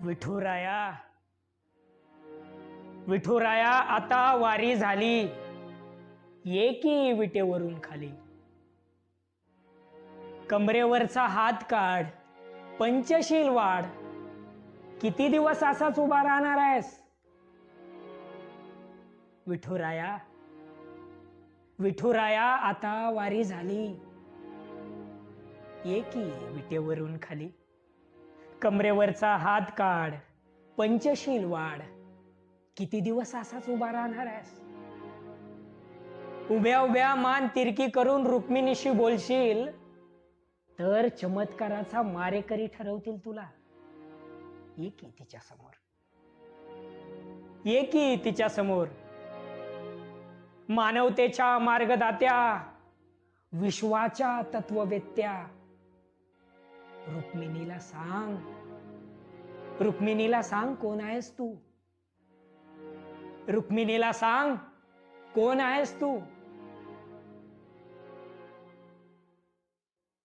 विठुराया. विठुराया आता वारी झाली. ये की विटेवरून खाली. कमरेवरचा हात काढ पंचशील वाढ. किती दिवस असाच उभा राहणार आहेस? विठुराया विठुराया आता वारी झाली. ये की विटेवरून खाली. कमरेवरचा हात काढ पंचशील वाढ. किती दिवस असाच उभा राहणार आहेस? उभ्या उभ्या मान तिरकी करून रुक्मिणीशी बोलशील तर चमत्काराचा मारेकरी ठरवतील तुला. ये की तिच्या समोर. ये की तिच्या समोर. मानवतेच्या मार्गदात्या विश्वाच्या तत्ववेत्या. रुक्मिणीला सांग. रुक्मिणीला सांग कोण आहेस तू? रुक्मिणीला सांग कोण आहेस तू?